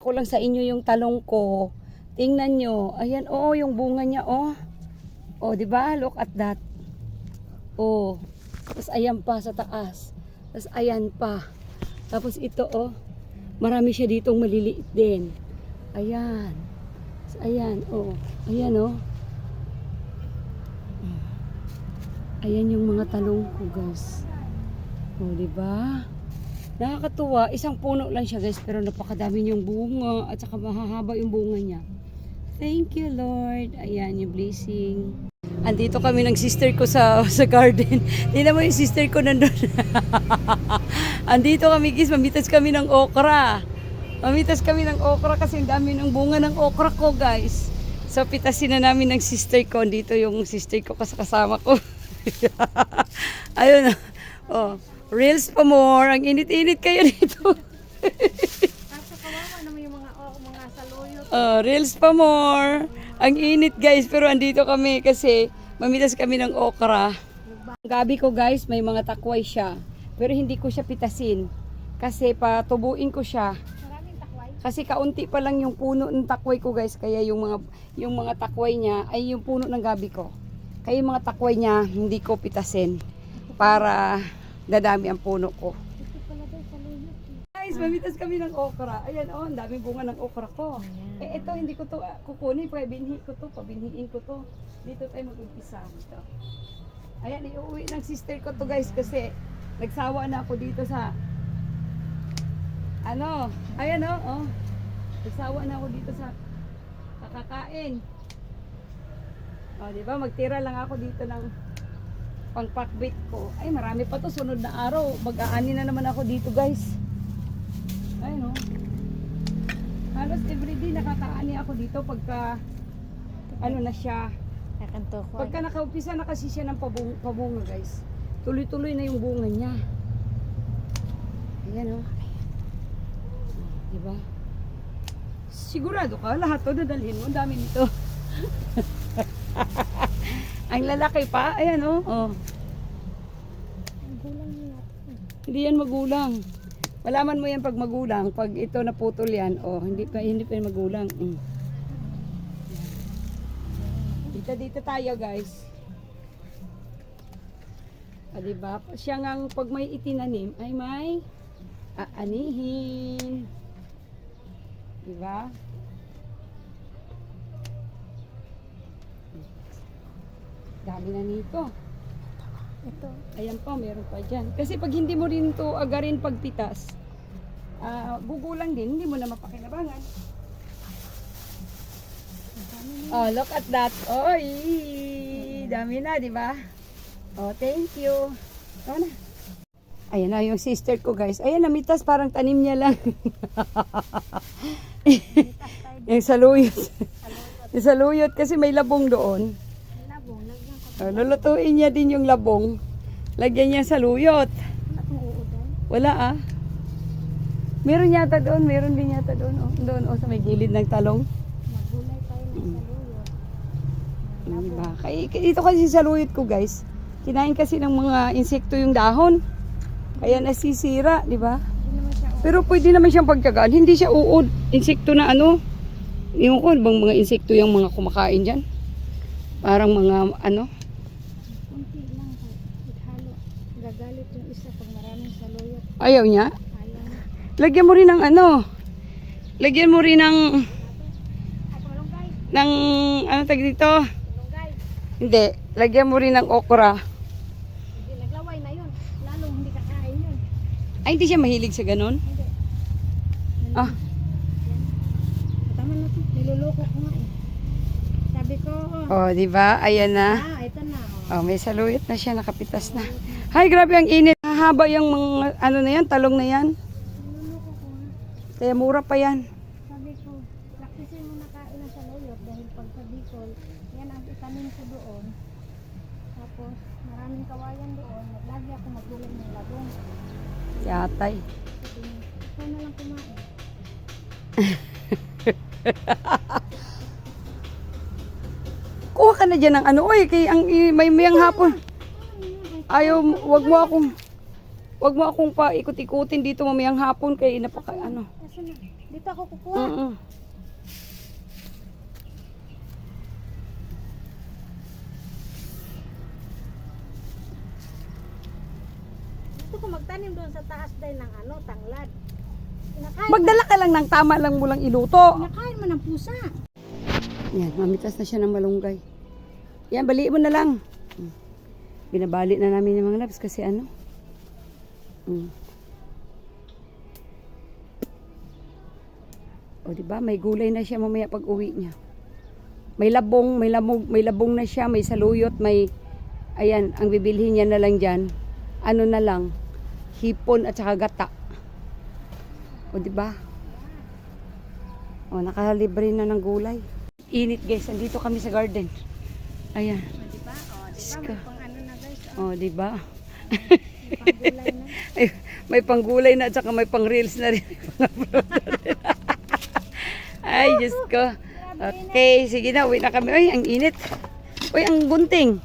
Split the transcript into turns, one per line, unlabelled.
ko lang sa inyo yung talong ko. Tingnan nyo. Ayan, oo, yung bunga niya, oh. Oh, di ba? Look at that. Oh. Tapos ayan pa sa taas. Tapos ayan pa. Tapos ito, oh. Marami siya ditong maliliit din. Ayan. Tapos ayan, oh. Ayan, oh. Ayan yung mga talong ko, guys. Oh, di ba? Nakakatuwa, isang puno lang siya guys, pero napakadami niyang bunga at saka mahahaba yung bunga niya. Thank you Lord. Ayan yung blessing. Andito kami ng sister ko sa sa garden. Tingnan mo yung sister ko nandun. Andito kami guys, mamitas kami ng okra. Mamitas kami ng okra kasi ang dami ng bunga ng okra ko guys. So pitasin na namin ng sister ko. Dito yung sister ko kas- kasama ko. Ayun. Oh, reels pa more. Ang init-init kayo dito.
Kaso kawawa naman yung mga oh, mga saluyot.
Oh, reels pa more. Ang init guys, pero andito kami kasi mamitas kami ng okra. Ang gabi ko guys, may mga takway siya. Pero hindi ko siya pitasin. Kasi patubuin ko siya. Kasi kaunti pa lang yung puno ng takway ko guys. Kaya yung mga, yung mga takway niya ay yung puno ng gabi ko. Kaya yung mga takway niya hindi ko pitasin. Para dadami ang puno ko. Guys, mamitas kami ng okra. Ayan, oh, ang daming bunga ng okra ko. Eh, ito, hindi ko to ah, kukunin. Kaya binhi ko to, pabinhiin ko to. Dito tayo mag-umpisa. Ito. Ayan, iuwi ng sister ko to guys kasi nagsawa na ako dito sa ano, ayan oh, oh. Nagsawa na ako dito sa kakakain. Oh, di ba? Magtira lang ako dito ng pangpakbit ko. Ay, marami pa to sunod na araw. Mag-aani na naman ako dito, guys. Ay, no. Halos everyday nakakaani ako dito pagka ano na siya.
Kakanto ko.
Pagka nakaumpisa na kasi siya ng pabung, pabunga, guys. Tuloy-tuloy na yung bunga niya. Ayan, oh. Diba? Sigurado ka, lahat to dadalhin mo. Ang dami nito. Ang lalaki pa, ayan, oh. oh. Hindi yan magulang. Malaman mo yan pag magulang. Pag ito naputol yan, oh, hindi pa, hindi pa yan magulang. Mm. Dito, dito tayo, guys. Ah, diba? Siya ngang pag may itinanim, ay may aanihin. Diba? Dami na nito.
Ito.
Ayan pa, meron pa dyan. Kasi pag hindi mo rin to agarin pagpitas, ah gugulang din, hindi mo na mapakinabangan. Oh, look at that. Oy, dami na, di ba? Oh, thank you. Ito na. Ayan na yung sister ko, guys. Ayan, namitas, parang tanim niya lang. yung saluyot. yung saluyot, kasi may labong doon.
Labong. Lagyan ko.
Oh, lulutuin niya din yung labong. Lagyan niya sa luyot.
Wala
ah. Meron yata doon, meron din yata doon. Oh, doon oh, sa may gilid ng talong.
Maggulay tayo ng saluyot.
Diba? Kay, kay- dito kasi sa luyot ko guys. Kinain kasi ng mga insekto yung dahon. Kaya nasisira, di ba? Pero pwede naman siyang pagkagaan. Hindi siya uod. Insekto na ano. Yung ko, bang mga insekto yung mga kumakain dyan? Parang mga ano.
Gagalit yung isa pag maraming saluyot.
Ayaw niya.
Ayaw.
Lagyan mo rin ng ano. Lagyan mo rin ng ng ano tag dito?
Malunggay.
Hindi, lagyan mo rin ng okra.
Hindi, naglaway na yun. Lalong hindi kakain yun.
Ay, hindi siya mahilig sa ganun.
Hindi.
Ah,
Tama na ito. Niluloko ko nga eh. Sabi ko, oh,
oh, di ba? Ayan na.
ah, ito na. Oh.
Oh, may saluyot na siya, nakapitas na. Hay, grabe ang init. Haba yung mga, ano na yan, talong na yan. Kaya mura pa yan.
Sabi ko, practicein mo na kain ng saluyot dahil pag sa Bicol, yan ang itanim ko doon. Tapos, maraming kawayan doon. Lagi ako maggulay ng labong.
Yatay.
Ikaw na lang kumain.
Ka na dyan ng ano, oy, kay ang may mayang hapon. Ayaw, wag mo akong, wag mo akong pa ikot-ikutin dito mamayang hapon kay napaka ano.
Dito ako kukuha.
Mm-mm.
Gusto ko magtanim doon sa taas dahil ng ano, tanglad. Kinakain,
Magdala ka lang ng tama lang mo lang iluto.
kinakain mo ng pusa.
Yan, mamitas na siya ng malunggay. Yan, baliin mo na lang. Mm. Binabali na namin yung mga labs kasi ano. Mm. O, di ba? May gulay na siya mamaya pag uwi niya. May labong, may labong, may labong na siya, may saluyot, may ayan, ang bibilhin niya na lang diyan. Ano na lang? Hipon at saka gata. O, di ba? O, nakalibre na ng gulay. Init guys, andito kami sa garden. Ayan.
O, di ba? O, di ba?
Ay, may panggulay na at saka may pang reels na rin. Ay, Diyos ko. Okay, sige na, uwi na kami. Ay, ang init. Uy, ang gunting.